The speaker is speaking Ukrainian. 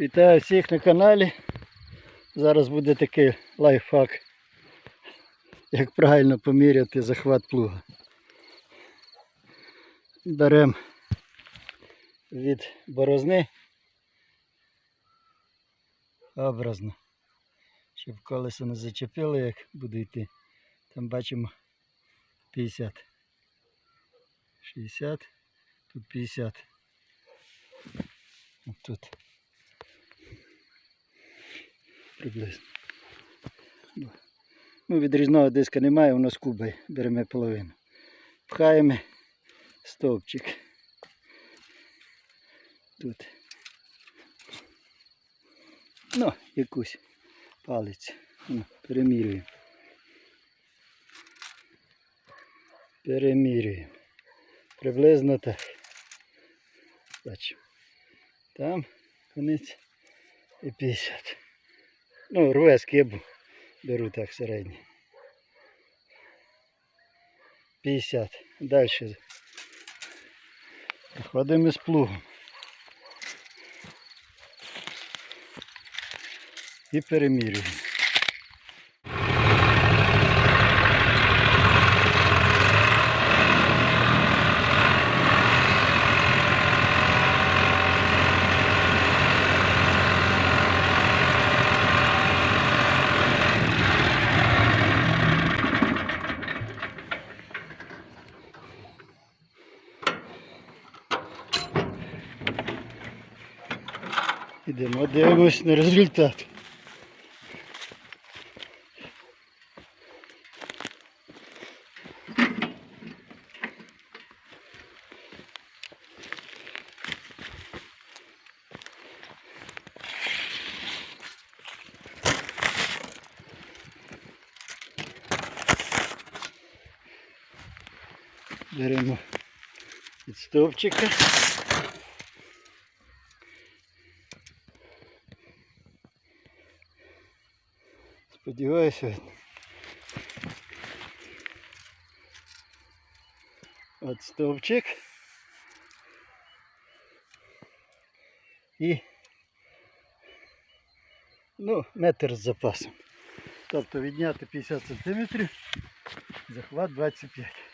Вітаю всіх на каналі. Зараз буде такий лайфхак, як правильно поміряти захват плуга. Беремо від борозни образно, щоб колесо не зачепило, як буде йти. Там бачимо 50. 60, тут 50. От тут. Приблизно. Ну, відрізного диска немає, воно з куби. Беремо половину. Пхаємо стовпчик. Тут. Ну, якусь палець. Ну, перемірюємо. Перемірюємо. Приблизно так. Бачимо. Там конець і 50. Ну, рве скибу. Беру так середній. 50. Далі. Ходимо з плугом. І перемірюємо. Ідемо, дивимось на результат. Беремо від стовпчика. Сподіваюся. От стовпчик. І ну, метр з запасом. Тобто відняти 50 см, захват 25